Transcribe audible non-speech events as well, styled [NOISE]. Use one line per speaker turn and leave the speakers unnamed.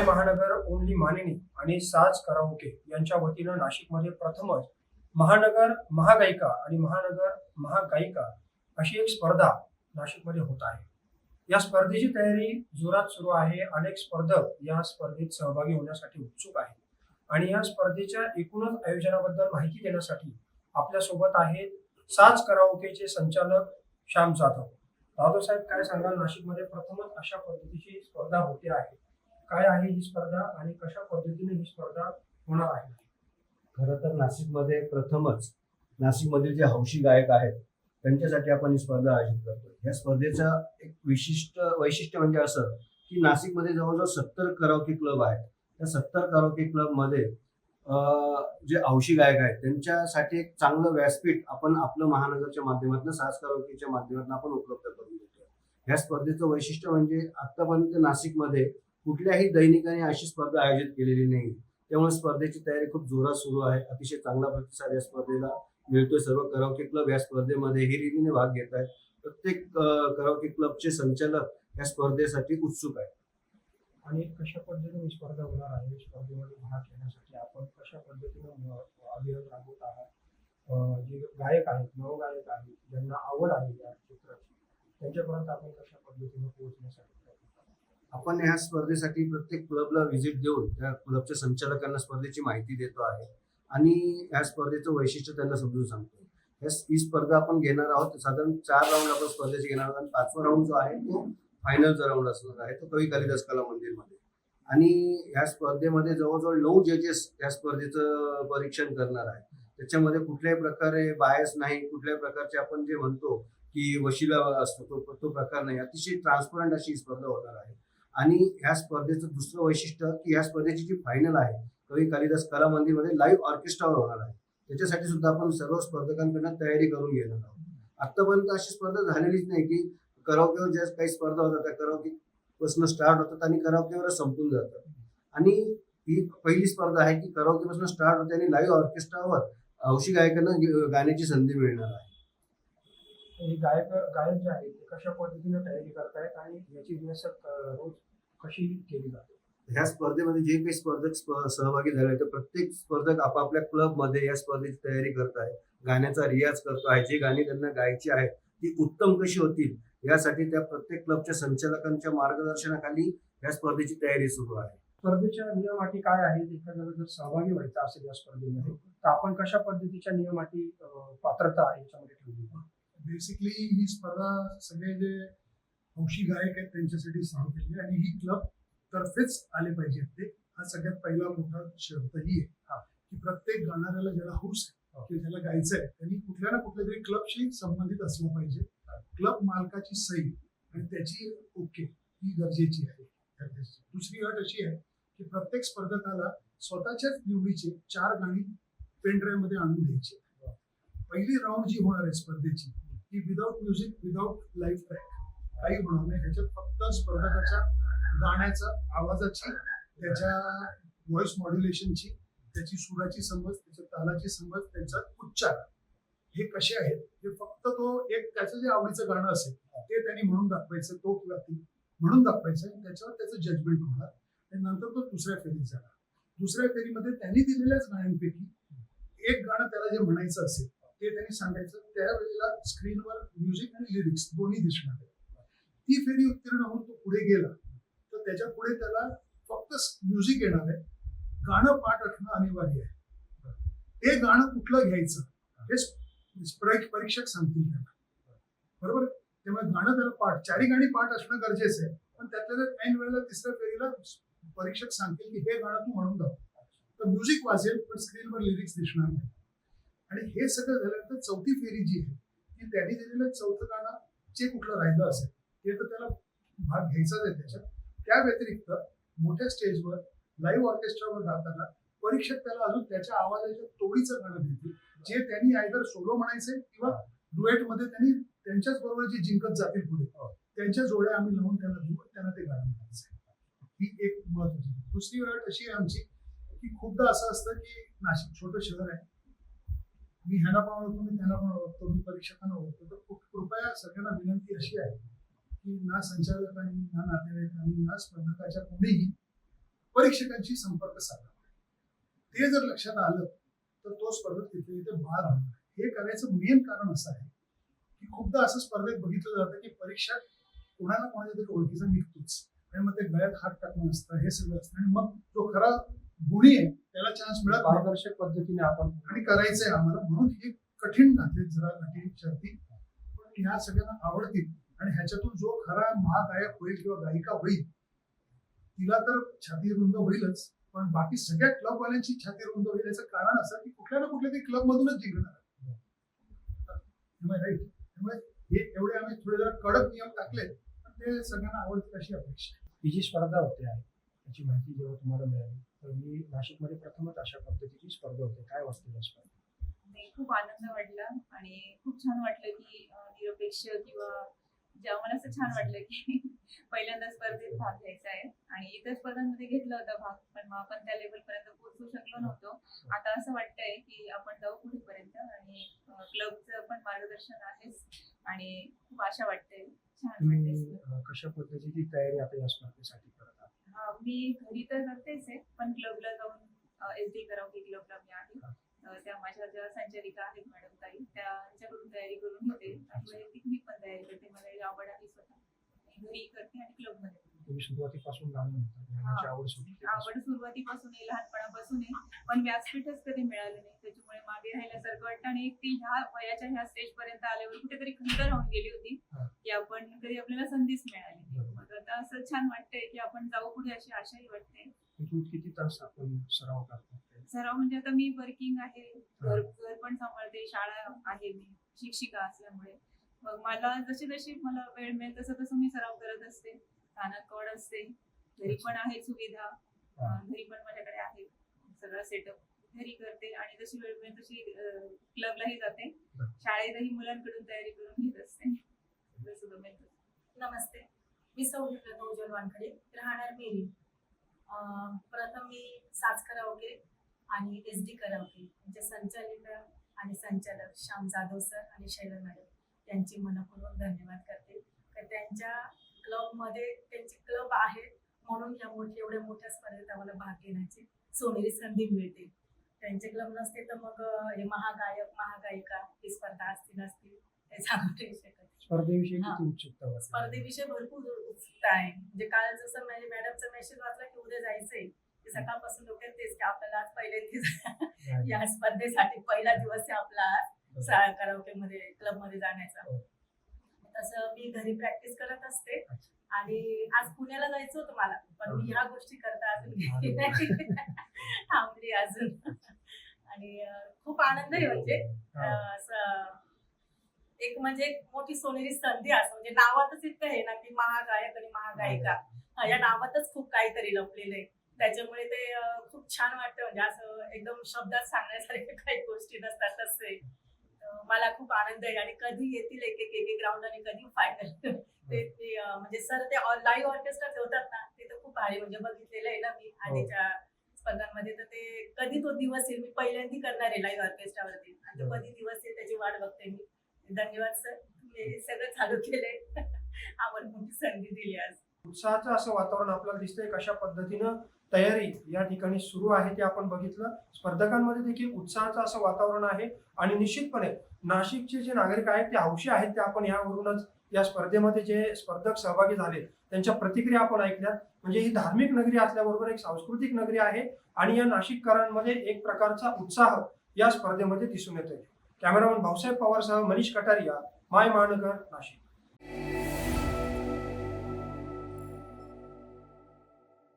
माय महानगर ओनली मानिनी आणि साज कराओके यांच्या वतीनं नाशिकमध्ये प्रथमच महानगर महागायिका आणि महानगर महागायिका अशी एक स्पर्धा नाशिकमध्ये होत आहे. या स्पर्धेची तयारी जोरात सुरू आहे. अनेक स्पर्धक या स्पर्धेत सहभागी होण्यासाठी उत्सुक आहेत. आणि या स्पर्धेच्या एकूणच आयोजनाबद्दल माहिती देण्यासाठी आपल्यासोबत आहेत साज कराओकेचे संचालक श्याम जाधव. जाधव साहेब काय सांगाल? नाशिकमध्ये प्रथमच अशा पद्धतीची स्पर्धा होते आहे. काय आहे ही स्पर्धा आणि कशा पद्धतीने ही स्पर्धा होणार आहे?
खरं तर नाशिकमध्ये प्रथमच नाशिकमधील जे हौशी गायक आहेत त्यांच्यासाठी आपण ही स्पर्धा आयोजित करतो या स्पर्धेचं एक विशिष्ट वैशिष्ट्य म्हणजे असं की नाशिकमध्ये जवळजवळ सत्तर कराओके क्लब आहेत. त्या सत्तर कराओके क्लबमध्ये जे हौशी गायक आहेत त्यांच्यासाठी एक चांगलं व्यासपीठ आपण आपलं महानगरच्या माध्यमातून सास करावकीच्या माध्यमातून आपण उपलब्ध करून देतो या स्पर्धेचं वैशिष्ट्य म्हणजे आतापर्यंत नाशिकमध्ये कुठल्याही दैनिकाने अशी स्पर्धा आयोजित केलेली नाही. त्यामुळे स्पर्धेची तयारी खूप जोरात सुरू आहे. अतिशय चांगला प्रतिसाद या स्पर्धेला मिळतोय. सर्व करावके क्लब या स्पर्धेमध्ये हिरिरीने भाग घेत आहेत. प्रत्येक करावकी क्लबचे संचालक या स्पर्धेसाठी उत्सुक आहेत.
आणि कशा पद्धतीने स्पर्धा होणार आहे? स्पर्धेमध्ये भाग घेण्यासाठी आपण कशा पद्धतीने अभियान राबवत आहात? जे गायक आहेत नवगायक आहेत ज्यांना आवड आहे या क्षेत्राची त्यांच्यापर्यंत आपण कशा पद्धतीने पोहोचण्यासाठी
आपण ह्या स्पर्धेसाठी प्रत्येक क्लबला व्हिजिट देऊन त्या क्लबच्या संचालकांना स्पर्धेची माहिती देतो आहे आणि या स्पर्धेचं वैशिष्ट्य त्यांना समजून सांगतो. ही स्पर्धा आपण घेणार आहोत. साधारण चार राऊंड आपण स्पर्धेचे घेणार आहोत आणि पाचवा राऊंड जो आहे तो फायनलचा राऊंड असणार आहे. तो कवी कालिदास कला मंदिरमध्ये. आणि या स्पर्धेमध्ये जवळजवळ नऊ जजेस या स्पर्धेचं परीक्षण करणार आहे. त्याच्यामध्ये कुठल्याही प्रकारे बायस नाही. कुठल्याही प्रकारचे आपण जे म्हणतो की वशिला असतो तो तो प्रकार नाही. अतिशय ट्रान्सपरंट अशी स्पर्धा होणार आहे. आणि ह्या स्पर्धेचं दुसरं वैशिष्ट्य की ह्या स्पर्धेची जी फायनल आहे कवी कालिदास कला मंदिरमध्ये लाईव्ह ऑर्केस्ट्रावर होणार आहे. त्याच्यासाठी सुद्धा आपण सर्व स्पर्धकांकडनं तयारी करून घेणार आहोत. आतापर्यंत अशी स्पर्धा झालेलीच नाही की करावकेवर ज्या काही स्पर्धा होतात त्या करावकीपासून स्टार्ट होतात आणि कराओकेवरच संपून जातात. आणि ही पहिली स्पर्धा आहे की करावकीपासून स्टार्ट होते आणि लाईव्ह ऑर्केस्ट्रावर हौशी गायकांना गाण्याची संधी मिळणार आहे.
हे गायक गायक जे आहेत कशा पद्धतीने तयारी करतायत आणि याची रिहर्सल रोज कशी केली जाते?
ह्या स्पर्धेमध्ये जे काही स्पर्धक स्प- सहभागी झाले आहेत, ते प्रत्येक स्पर्धक आपापल्या क्लबमध्ये या स्पर्धेची तयारी करत आहे. गाण्याचा रियाज करतो आहे. जी गाणी त्यांना गायची आहेत ती उत्तम कशी होतील यासाठी त्या प्रत्येक क्लबच्या संचालकांच्या मार्गदर्शनाखाली या स्पर्धेची तयारी सुरू आहे.
स्पर्धेच्या नियम अटी काय आहेत एखाद्याला जर सहभागी व्हायचं असेल या स्पर्धेमध्ये तर आपण कशा पद्धतीच्या नियम अटी अं, पात्रता याच्यामध्ये ठेवली?
बेसिकली ही स्पर्धा सगळे जे हौशी गायक आहेत त्यांच्यासाठी सुरू केली आहे आणि ही क्लब तर्फेच आले पाहिजेत ते. हा सगळ्यात पहिला मोठा शर्तही आहे.
हा.
की प्रत्येक गाणाऱ्याला ज्याला हौस आहे की ज्याला गायचं आहे त्यांनी कुठल्या ना कुठल्या तरी क्लबशी संबंधित असलं पाहिजे. क्लब मालकाची सही आणि त्याची ओके ही गरजेची आहे. दुसरी अट अशी आहे की प्रत्येक स्पर्धकाला स्वतःच्याच निवडीचे चार गाणी पेन ड्राईव्हमध्ये आणून घ्यायची पहिली राऊंड जी होणार आहे स्पर्धेची की without music without life track काही होणार नाही ह्याच्यात फक्त स्पर्धकाच्या गाण्याचा आवाजाची त्याच्या व्हॉइस मॉड्युलेशनची त्याची सुराची समज त्याच्या तालाची समज त्याचा उच्चार. हे कसे आहेत? हे फक्त तो एक त्याचं जे आवडीचं गाणं असेल ते त्यांनी म्हणून दाखवायचं तो किंवा ती म्हणून दाखवायचं आणि त्याच्यावर त्याचं जजमेंट होणार. आणि नंतर तो दुसऱ्या फेरीत जाणार. दुसऱ्या फेरीमध्ये त्यांनी दिलेल्याच गाण्यांपैकी एक गाणं त्याला जे म्हणायचं असेल ते त्यांनी सांगायचं त्यावेळेला स्क्रीनवर म्युझिक आणि लिरिक्स दोन्ही दिसणार ती फेरी उत्तीर्ण होऊन तो पुढे गेला. तर त्याच्या पुढे त्याला फक्त म्युझिक येणार आहे. गाणं पाठ असणं अनिवार्य आहे. ते गाणं कुठलं घ्यायचं? हे परीक्षक सांगतील त्याला. बरोबर त्यामुळे गाणं त्याला पाठ चारी गाणी पाठ असणं गरजेचं आहे. पण त्यातल्या त्यात ऐन वेळेला तिसऱ्या फेरीला परीक्षक सांगतील की हे गाणं तू म्हणून दाखव. तर म्युझिक वाजेल पण स्क्रीनवर लिरिक्स दिसणार नाही. आणि हे सगळं झाल्यानंतर चौथी फेरी जी आहे ती त्यांनी दिलेलं चौथं गाणं जे कुठलं राहिलं असेल ते तर त्याला भाग घ्यायचाच आहे त्याच्यात. त्या व्यतिरिक्त मोठ्या स्टेजवर लाईव्ह ऑर्केस्ट्रावर गाताना परीक्षक त्याला अजून त्याच्या आवाजाच्या तोडीचं गाणं देतील जे त्यांनी आयदर सोलो म्हणायचे किंवा डुएटमध्ये त्यांनी त्यांच्याच बरोबर जे जिंकत जातील पुढे त्यांच्या जोड्या आम्ही लावून त्यांना देऊ त्यांना ते गाणं म्हणायचं ही एक महत्वाची दुसरी अट अशी आहे आमची की खूपदा असं असतं की नाशिक छोटं शहर आहे मी ह्याला पण ओळखतो मी त्यांना पण ओळखतो मी परीक्षकांना ओळखतो. तर कृपया सगळ्यांना विनंती अशी आहे की ना संचालकांनी ना नातेवाईकांनी ना स्पर्धकाच्या कोणीही परीक्षकांशी संपर्क साधा. ते जर लक्षात आलं तर तो स्पर्धक तिथे तिथे बाहेर राहणार. हे करायचं मेन कारण असं आहे की खूपदा असं स्पर्धेत बघितलं जातं की परीक्षा कोणाला कोणाच्या तरी ओळखीचा निघतोच. आणि मग ते गळ्यात हात टाकणं असतं हे सगळं असतं. आणि मग जो खरा गुणी आहे त्याला चान्स मिळत
पारदर्शक पद्धतीने आपण
आणि करायचंय आम्हाला. म्हणून हे कठीण नाते जरा कठीण शर्ती. पण ह्या सगळ्यांना आवडतील. आणि ह्याच्यातून जो खरा महागायक होईल किंवा गायिका होईल तिला तर छाती रुंद होईलच. पण बाकी सगळ्या क्लबवाल्यांची छाती रुंद होईल याचं कारण असं की कुठल्या ना कुठल्या तरी क्लब मधूनच जिंकणार त्यामुळे हे एवढे आम्ही थोडे जरा कडक नियम टाकले ते सगळ्यांना आवडतील अशी अपेक्षा.
ही जी स्पर्धा होते आहे त्याची माहिती जेव्हा तुम्हाला मिळाली तर मी नाशिकमध्ये प्रथमच अशा पद्धतीची स्पर्धा होते. काय वाटते या स्पर्धा
नाही, खूप आनंद वाटला आणि खूप छान वाटलं की निरपेक्ष किंवा जे आम्हाला असं छान वाटलं की [LAUGHS] पहिल्यांदा स्पर्धेत भाग घ्यायचा आहे. आणि इतर स्पर्धांमध्ये घेतला होता भाग पण मग आपण त्या लेवल पर्यंत पोहोचू शकलो नव्हतो. आता असं वाटतंय की आपण जाऊ पुढेपर्यंत आणि क्लबचं पण मार्गदर्शन आहेच आणि खूप आशा वाटते. छान वाटते
कशा पद्धतीची तयारी आता या स्पर्धेसाठी
मी घरी तर करतेच आहे पण क्लबला जाऊन एस डी करावकी क्लबला मी आहे. त्या माझ्या ज्या संचालिका आहेत मॅडम ताई त्यांच्याकडून तयारी करून घेते. वैयक्तिक मी पण तयारी करते. मला आवड आहे स्वतः. घरी करते आणि क्लबमध्ये
सुरुवातीपासून गाण्याची आवड
सुरुवातीपासून आहे लहानपणापासून आहे पण व्यासपीठच कधी मिळालं नाही. त्याच्यामुळे मागे राहिल्यासारखं वाटतं. आणि एक ती ह्या वयाच्या ह्या स्टेज पर्यंत आल्यावर कुठेतरी खंत राहून गेली होती. की आपण कधी आपल्याला संधीच मिळाली नाही. आता असं छान वाटतंय की आपण जाऊ पुढे अशी आशाही वाटते.
इथून किती तास आपण सराव करतात ते?
सराव म्हणजे आता मी वर्किंग आहे. घर घर पण सांभाळते शाळा आहे मी शिक्षिका असल्यामुळे. मग मला जशी जशी मला वेळ मिळेल तसं तसं मी सराव करत असते. स्थानक कॉड असते. घरी पण आहे सुविधा. घरी पण माझ्याकडे आहे. सगळं सेटअप घरी करते आणि जशी वेळ मिळेल तशी क्लबलाही जाते. शाळेतही मुलांकडून तयारी करून घेत असते. जसं जमेल तसं.
नमस्ते. मी सौ विप्लव उज्ज्वल वानखडे. राहणार मेरी. प्रथम मी साच करावके आणि एस डी करावके म्हणजे संचालिका आणि संचालक श्याम जाधव सर आणि शैला मॅडम त्यांचे मनपूर्वक धन्यवाद करते. तर त्यांच्या क्लबमध्ये त्यांचे क्लब आहे म्हणून या मोठ्या एवढ्या मोठ्या स्पर्धेत आम्हाला भाग घेण्याची सोनेरी संधी मिळते. त्यांचे क्लब नसते तर मग हे महागायक महागायिका ही स्पर्धा असतील असतील सांगू नाही शकत
स्पर्धेविषयी. किती उत्सुकता वाटते?
स्पर्धेविषयी भरपूर उत्सुकता आहे. म्हणजे काल जसं म्हणजे मॅडमचा मेसेज वाचला की उद्या जायचंय. ते सकाळपासून डोक्यात तेच की आपल्याला आज पहिल्यांदाच या स्पर्धेसाठी पहिला दिवस आहे आपला मध्ये क्लबमध्ये जाण्याचा.
हो.
तसं मी घरी प्रॅक्टिस करत असते. आणि आज पुण्याला जायचं होतं मला. पण मी ह्या गोष्टी करता अजून गेली नाही. थांबली अजून. आणि अं, खूप आनंद आहे म्हणजे. अं, असं एक म्हणजे एक मोठी सोनेरी संधी असं म्हणजे नावातच इतकं आहे ना की महागायक आणि महागायिका. या नावातच खूप काहीतरी लपलेलं आहे. त्याच्यामुळे ते खूप छान वाटतं. म्हणजे असं एकदम शब्दात सांगण्यासारख्या काही गोष्टी नसतात तसे. मला खूप आनंद आहे आणि कधी येतील एक एक एक राऊंड आणि कधी फायनल ते म्हणजे सर ते लाईव्ह ऑर्केस्ट्रा ठेवतात ना ते तर खूप भारी म्हणजे बघितलेलं आहे ना मी आधीच्या स्पर्धांमध्ये. तर ते कधी तो दिवस येईल मी पहिल्यांदा करणार आहे लाईव्ह ऑर्केस्ट्रावरती आणि. कधी दिवस येईल त्याची वाट बघते मी. धन्यवाद सर. तुम्ही सगळं चालू केलंय. आम्हाला मोठी संधी दिली आज.
उत्साहाचं असं वातावरण आपल्याला दिसतंय कशा पद्धतीनं तयारी या ठिकाणी सुरू आहे ते आपण बघितलं. स्पर्धकांमध्ये देखील उत्साहाचं असं वातावरण आहे आणि निश्चितपणे नाशिकचे जे नागरिक आहेत ते हौशी आहेत ते आपण यावरूनच या स्पर्धेमध्ये जे स्पर्धक सहभागी झाले त्यांच्या प्रतिक्रिया आपण ऐकल्यात. म्हणजे ही धार्मिक नगरी असल्याबरोबर एक सांस्कृतिक नगरी आहे आणि या नाशिककरांमध्ये एक प्रकारचा उत्साह या स्पर्धेमध्ये दिसून येतोय. कॅमेरामन भाऊसाहेब पवारसह मनीष कटारिया माय महानगर नाशिक.